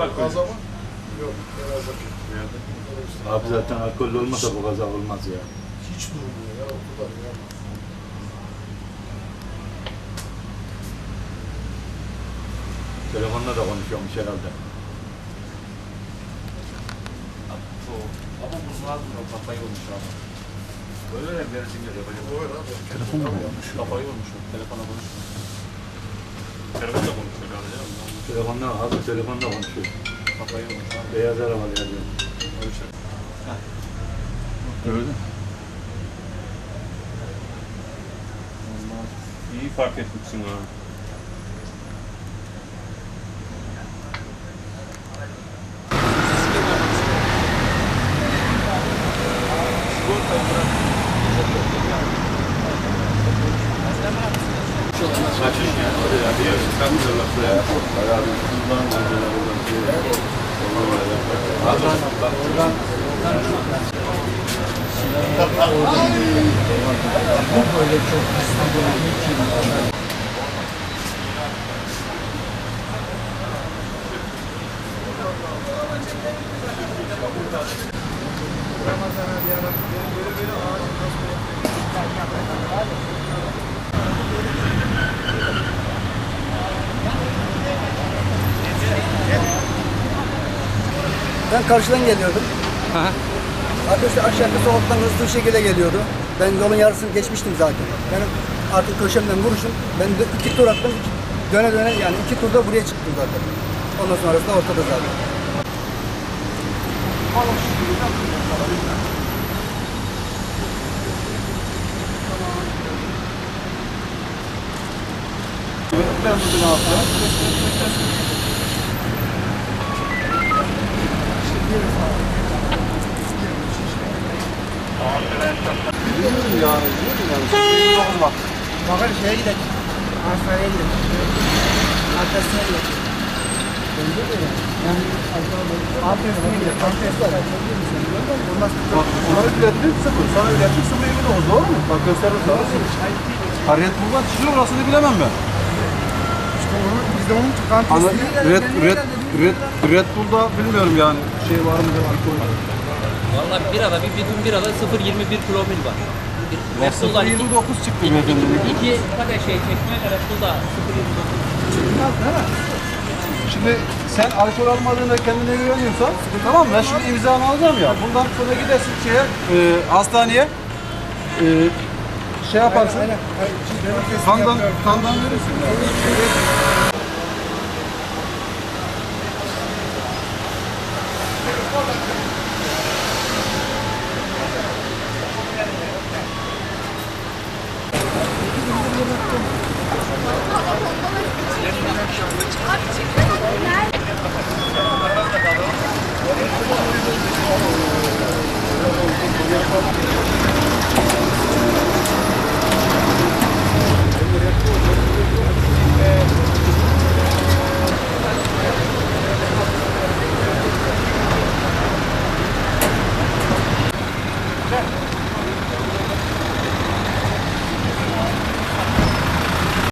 mu alkol? Gaza mı? Yok. Da? Abi zaten alkollü olmasa bu kaza olmaz ya. hiç durmuyor ya. O kadar ya. Telefonla da konuşuyormuş herhalde. Ama az mı? Kafayı olmuş abi. Böyle de versin geliyor. Böyle abi. Telefonla mı olmuş? Kafayı olmuş. Telefona. Telefonla konuşuyor galiba. Ya. Telefonla abi telefonla konuşuyor. Kafayı olmuş abi. Beyaz araba geldi. Öyle İyi fark etmişsin ha. Kaçış ya. Ya biliyorsun sen de lafı ya. Bayağı bir uzman olacağına buradan şey. Ben karşıdan geliyordum. Arkadaşlar aşağıda sokaktan hızlı bir şekilde geliyordu. Ben yolun yarısını geçmiştim zaten. Benim artık köşemden vuruşum. Ben de iki tur attım. döne döne yani iki turda buraya çıktım zaten. Ondan sonrası da ortada zaten. Bakın şeye gidelim. Hastaneye gidelim. Hastaneye gidelim. Yani Antresine gidelim. Antresine Olmaz. Sana ürettik sıfır. Sana ürettik sıfır emin oldu. Doğru mu? Bak gösterim sana. Hariyet buradan çıkıyor orasını bilemem ben. İşte onu, biz de onun Ana, antresine Red, Red, Red, Bull'da bilmiyorum yani şey var mı alkol. Valla bir arada bir bidon bir arada 0.21 promil var. Bir Red Bull'da iki, 29 çıktı beyefendi. iki kadar şey çekmeye Red Bull'da 0.29. Şimdi sen alkol almadığında kendine güveniyorsan tamam ben şimdi imzanı alacağım ya. Bundan sonra gidersin şeye e, hastaneye e, şey yaparsın. Kandan, kandan verirsin.